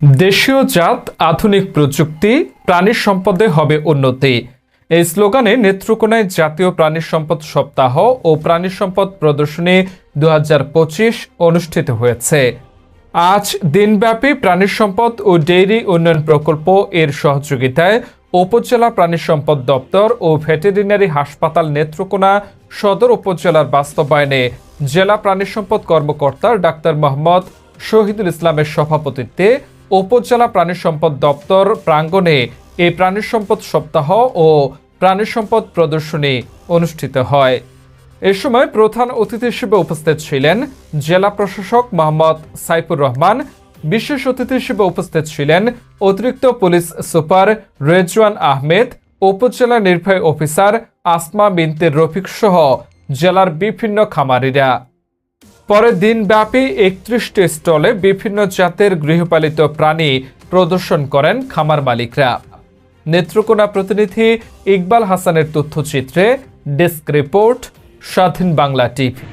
দেশীয় জাত, আধুনিক প্রযুক্তি, প্রাণীর সম্পদে হবে উন্নতি। এই স্লোগানে নেত্রকোনায় জাতীয় প্রাণী সম্পদ সপ্তাহ ও প্রাণী সম্পদ প্রদর্শনী দু হাজার পঁচিশ অনুষ্ঠিত হয়েছে। আজ দিনব্যাপী প্রাণী সম্পদ ও ডেইরি উন্নয়ন প্রকল্প এর সহযোগিতায় উপজেলা প্রাণী সম্পদ দপ্তর ও ভেটেরিনারি হাসপাতাল নেত্রকোনা সদর উপজেলার বাস্তবায়নে জেলা প্রাণী সম্পদ কর্মকর্তা ডাক্তার মোহাম্মদ শহীদুল ইসলামের সভাপতিত্বে উপজেলা প্রাণী সম্পদ দপ্তর প্রাঙ্গণে এই প্রাণী সম্পদ সপ্তাহ ও প্রাণী সম্পদ প্রদর্শনী অনুষ্ঠিত হয়। এ সময় প্রধান অতিথি হিসেবে উপস্থিত ছিলেন জেলা প্রশাসক মোহাম্মদ সাইফুর রহমান, বিশেষ অতিথি হিসেবে উপস্থিত ছিলেন অতিরিক্ত পুলিশ সুপার রেজওয়ান আহমেদ, উপজেলা নির্বাহী অফিসার আসমা বিনতের রফিক সহ জেলার বিভিন্ন খামারিরা। পরে দিনব্যাপী একত্রিশটি স্টলে বিভিন্ন জাতের গৃহপালিত প্রাণী প্রদর্শন করেন খামার মালিকরা। নেত্রকোনা প্রতিনিধি ইকবাল হাসানের তথ্যচিত্রে ডেস্ক রিপোর্ট, স্বাধীন বাংলা টিভি।